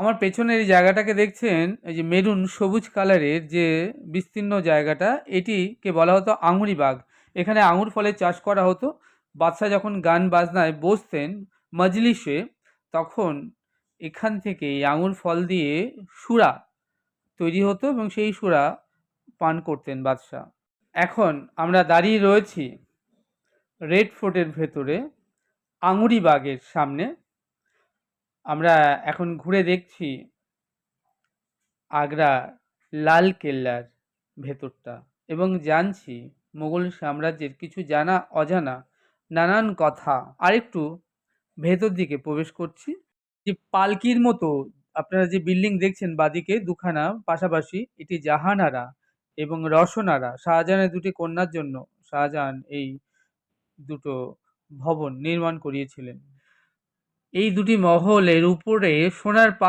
আমার পেছনের এই জায়গাটাকে দেখছেন, এই যে মেরুন সবুজ কালারের যে বিস্তীর্ণ জায়গাটা, এটিকে বলা হতো আঙুরি বাগ এখানে আঙুর ফলের চাষ করা হতো। বাদশাহ যখন গান বাজনায় বসতেন মজলিসে, তখন এখান থেকে এই আঙুর ফল দিয়ে সুরা তৈরি হতো এবং সেই সুরা পান করতেন বাদশাহ। এখন আমরা দাঁড়িয়ে রয়েছি রেড ফোর্টের ভেতরে আঙুরি বাগের সামনে। আমরা এখন ঘুরে দেখছি আগ্রা লাল কেল্লার ভেতরটা এবং জানছি মুঘল সাম্রাজ্যের কিছু জানা অজানা নানান কথা। আরেকটু ভেতর দিকে প্রবেশ করছি। যে পালকির মতো আপনারা যে বিল্ডিং দেখছেন বাদিকে দুখানা, পাশাপাশি এটি জাহানারা এবং রসনারা। শাহজাহানের দুটি কন্যার জন্য শাহজাহান এই দুটো ভবন নির্মাণ করিয়েছিলেন। এই দুটি মহলের উপরে সোনার পাত